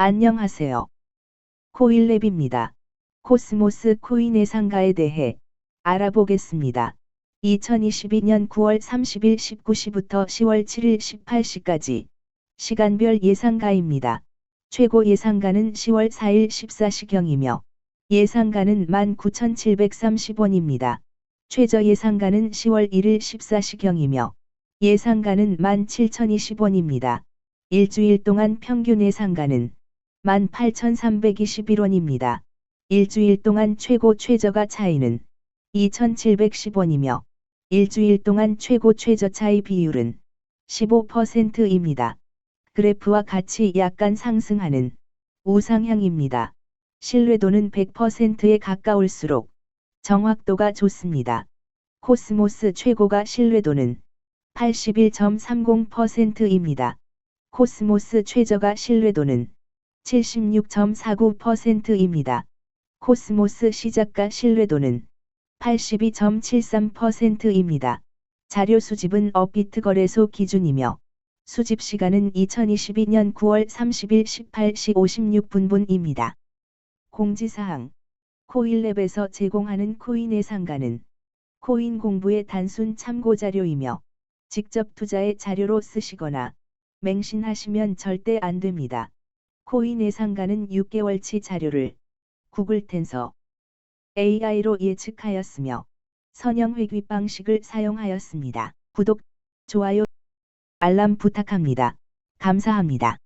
안녕하세요. 코일랩입니다. 코스모스 코인 예상가에 대해 알아보겠습니다. 2022년 9월 30일 19시부터 10월 7일 18시까지 시간별 예상가입니다. 최고 예상가는 10월 4일 14시경이며 예상가는 19,730원입니다. 최저 예상가는 10월 1일 14시경이며 예상가는 17,020원입니다. 일주일 동안 평균 예상가는 18,321원입니다. 일주일 동안 최고 최저가 차이는 2,710원이며 일주일 동안 최고 최저 차이 비율은 15%입니다. 그래프와 같이 약간 상승하는 우상향입니다. 신뢰도는 100%에 가까울수록 정확도가 좋습니다. 코스모스 최고가 신뢰도는 81.30%입니다. 코스모스 최저가 신뢰도는 76.49%입니다. 코스모스 시작가 신뢰도는 82.73%입니다. 자료 수집은 업비트 거래소 기준이며 수집 시간은 2022년 9월 30일 18시 56분분입니다. 공지사항 코일랩에서 제공하는 코인의 상가는 코인 공부의 단순 참고 자료이며 직접 투자의 자료로 쓰시거나 맹신하시면 절대 안 됩니다. 코인 예상가는 6개월치 자료를 구글 텐서 AI로 예측하였으며 선형 회귀 방식을 사용하였습니다. 구독, 좋아요, 알람 부탁합니다. 감사합니다.